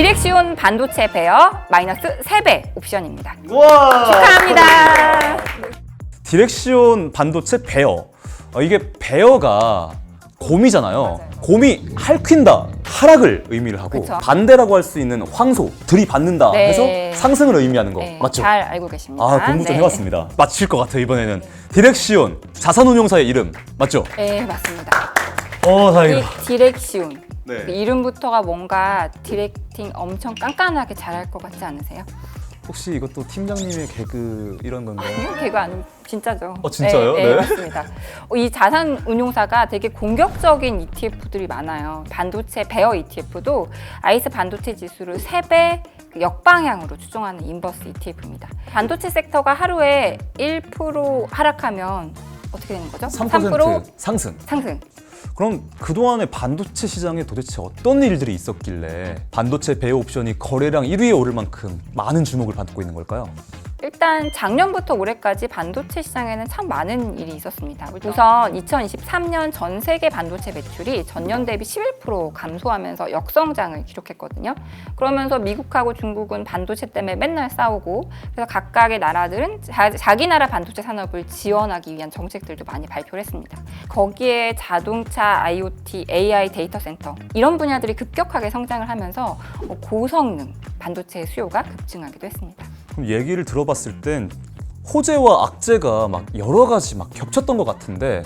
디렉시온 반도체 베어 마이너스 3배 옵션입니다. 우와. 축하합니다. 디렉시온 반도체 베어. 어, 이게 베어가 곰이잖아요. 곰이 할퀸다, 하락을 의미를 하고 그쵸. 반대라고 할 수 있는 황소, 들이받는다 네. 해서 상승을 의미하는 거 네, 맞죠? 잘 알고 계십니다. 아 공부 좀 네. 해봤습니다. 맞힐 것 같아요 이번에는. 디렉시온 자산운용사의 이름 맞죠? 네, 맞습니다. 어이 다행이다. 디렉시온. 네. 그 이름부터가 뭔가 디렉팅 엄청 깐깐하게 잘할 것 같지 않으세요? 혹시 이것도 팀장님의 개그 이런 건가요? 이거 개그 아니 진짜죠. 어, 진짜요? 네, 네. 네, 맞습니다. 어, 이 자산 운용사가 되게 공격적인 ETF들이 많아요. 반도체 베어 ETF도 아이스 반도체 지수를 3배 그 역방향으로 추종하는 인버스 ETF입니다. 반도체 섹터가 하루에 1% 하락하면 어떻게 되는 거죠? 3% 상승. 상승. 그럼 그동안의 반도체 시장에 도대체 어떤 일들이 있었길래 반도체 베어 옵션이 거래량 1위에 오를 만큼 많은 주목을 받고 있는 걸까요? 일단 작년부터 올해까지 반도체 시장에는 참 많은 일이 있었습니다. 우선 2023년 전 세계 반도체 매출이 전년 대비 11% 감소하면서 역성장을 기록했거든요. 그러면서 미국하고 중국은 반도체 때문에 맨날 싸우고 그래서 각각의 나라들은 자, 기 나라 반도체 산업을 지원하기 위한 정책들도 많이 발표를 했습니다. 거기에 자동차, IoT, AI 데이터 센터 이런 분야들이 급격하게 성장을 하면서 어, 고성능 반도체 수요가 급증하기도 했습니다. 그럼 얘기를 들어봤을 땐 호재와 악재가 막 여러 가지 막 겹쳤던 것 같은데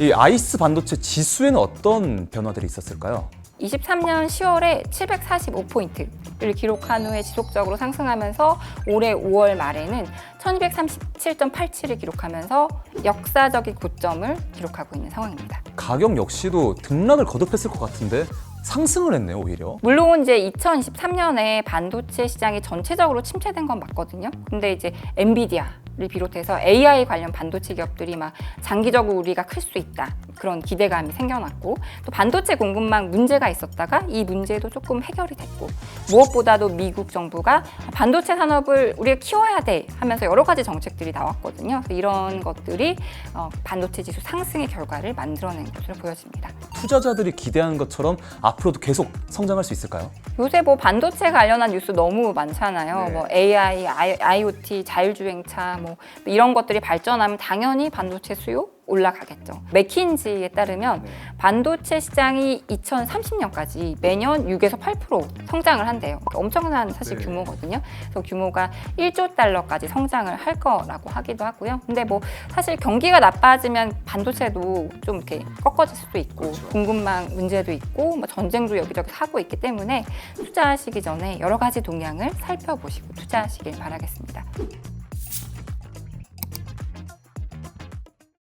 이 아이스 반도체 지수에는 어떤 변화들이 있었을까요? 23년 10월에 745포인트를 기록한 후에 지속적으로 상승하면서 올해 5월 말에는 1237.87을 기록하면서 역사적인 고점을 기록하고 있는 상황입니다. 가격 역시도 등락을 거듭했을 것 같은데 상승을 했네요 오히려. 물론 이제 2023년에 반도체 시장이 전체적으로 침체된 건 맞거든요. 근데 이제 엔비디아 를 비롯해서 AI 관련 반도체 기업들이 막 장기적으로 우리가 클 수 있다. 그런 기대감이 생겨났고 또 반도체 공급망 문제가 있었다가 이 문제도 조금 해결이 됐고 무엇보다도 미국 정부가 반도체 산업을 우리가 키워야 돼 하면서 여러 가지 정책들이 나왔거든요. 그래서 이런 것들이 어, 반도체 지수 상승의 결과를 만들어낸 것으로 보여집니다. 투자자들이 기대하는 것처럼 앞으로도 계속 성장할 수 있을까요? 요새 뭐 반도체 관련한 뉴스 너무 많잖아요. 네. 뭐 AI, I, o t 자율주행차 뭐 이런 것들이 발전하면 당연히 반도체 수요 올라가겠죠. 맥킨지에 따르면 네. 반도체 시장이 2030년까지 매년 6에서 8% 성장을 한대요. 엄청난 사실 네. 규모거든요. 그래서 규모가 1조 달러까지 성장을 할 거라고 하기도 하고요. 근데 뭐 사실 경기가 나빠지면 반도체도 좀 이렇게 꺾어질 수도 있고 그렇죠. 공급망 문제도 있고 뭐 전쟁도 여기저기 하고 있기 때문에 투자하시기 전에 여러 가지 동향을 살펴보시고 투자하시길 바라겠습니다.